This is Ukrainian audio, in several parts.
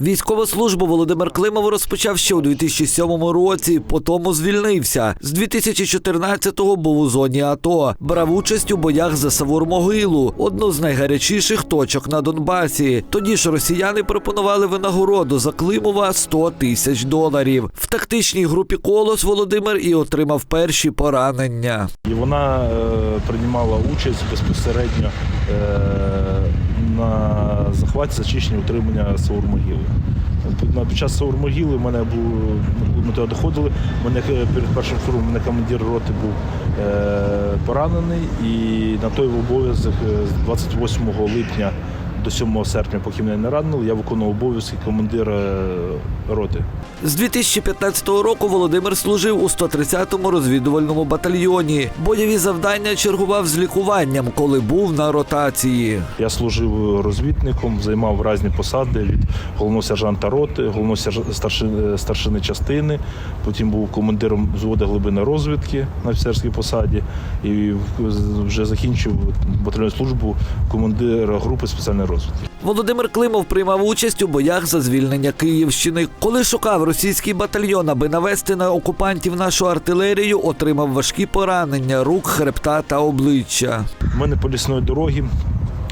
Військову службу Володимир Климов розпочав ще у 2007 році, потому звільнився. З 2014-го був у зоні АТО. Брав участь у боях за Савур-Могилу, одну з найгарячіших точок на Донбасі. Тоді ж росіяни пропонували винагороду за Климова 100 тисяч доларів. В тактичній групі Колос Володимир і отримав перші поранення. І вона е, приймала участь безпосередньо е, на захваті зачищення утримання Саурмогіли. На- Під час Саурмогіли в мене був, ми туди доходили, мене е, перед першим штурмом мене командир роти був е, поранений і на той обов'язок е, з 28 липня до 7 серпня, поки мене не ранили, я виконував обов'язки командира е, роти. З 2015 року Володимир служив у 130-му розвідувальному батальйоні. Бойові завдання чергував з лікуванням, коли був на ротації. Я служив розвідником, займав різні посади від головного сержанта роти, головного старшини, старшини частини. Потім був командиром взводу глибини розвідки на офіцерській посаді і вже закінчив батальйонну службу командира групи спеціальної розвідки. Володимир Климов приймав участь у боях за звільнення Київщини. Коли шукав російський батальйон, аби навести на окупантів нашу артилерію, отримав важкі поранення рук, хребта та обличчя. У мене по лісної дороги,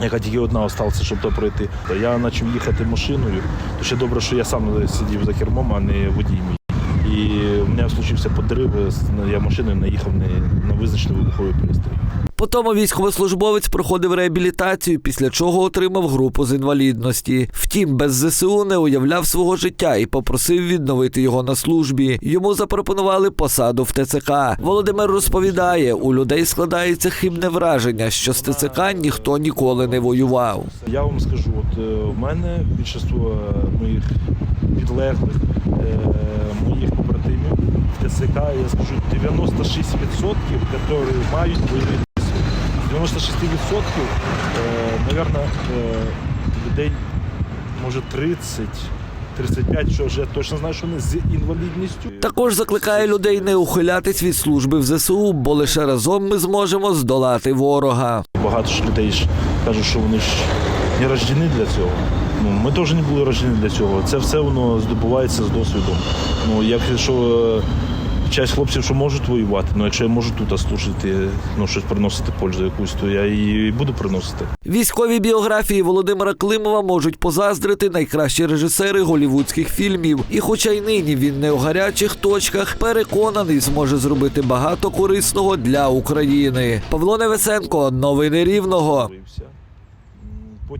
яка тільки одна осталася, щоб то пройти. Я почав їхати машиною. То ще добре, що я сам сидів за кермом, а не водій мій. Мене случився подрив, я машиною наїхав не на визначений вибуховий пристрій. Потім військовослужбовець проходив реабілітацію, після чого отримав групу з інвалідності. Втім, без ЗСУ не уявляв свого життя і попросив відновити його на службі. Йому запропонували посаду в ТЦК. Володимир розповідає, у людей складається хибне враження, що з ТЦК ніхто ніколи не воював. Я вам скажу, от е, в мене більшість моїх підлеглих, е, моїх побратимів в ТЦК, я скажу, 96%, які мають бойовий досвід. 96% е, мабуть, людей, може 30, 35, що вже точно знаю, що вони з інвалідністю. Також закликає людей не ухилятись від служби в ЗСУ, бо лише разом ми зможемо здолати ворога. Багато ж людей ж кажуть, що вони ж не рождені для цього. Ну, ми теж не були рождені для цього. Це все воно здобувається з досвідом. Ну, якщо е, часть хлопців, що можуть воювати, ну якщо я можу тут служити, ну щось приносити пользу якусь, то я і буду приносити. Військові біографії Володимира Климова можуть позаздрити найкращі режисери голівудських фільмів. І хоча й нині він не у гарячих точках, переконаний, зможе зробити багато корисного для України. Павло Невесенко, новини Рівного.